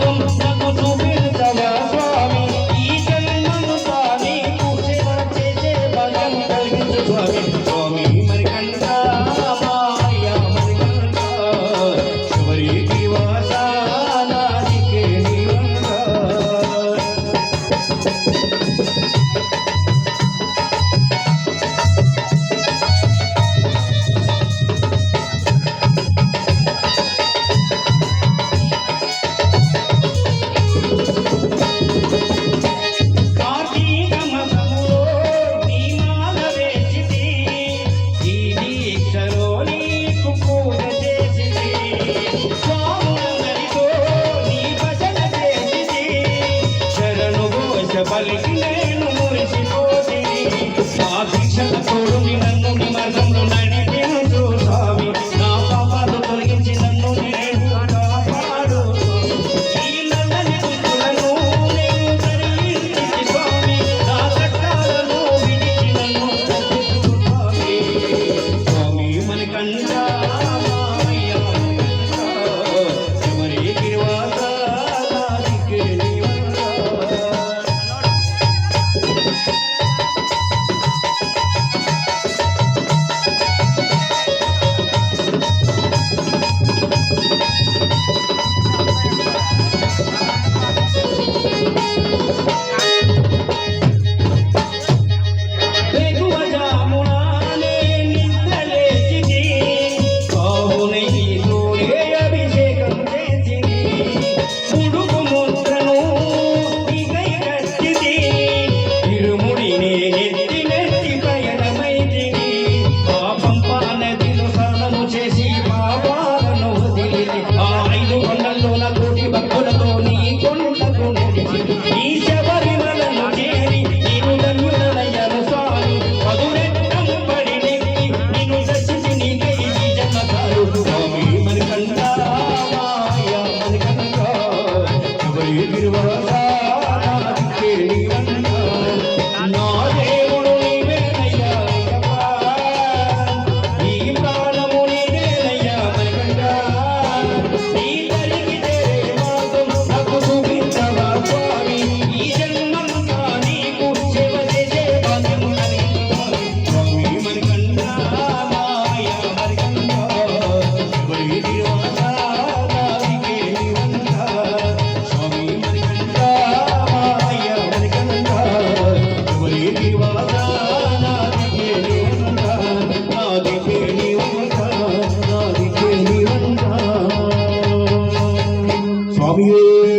Come on. కలిసి నేను మురిసిపోతిని. ఆ దీక్షల Amen.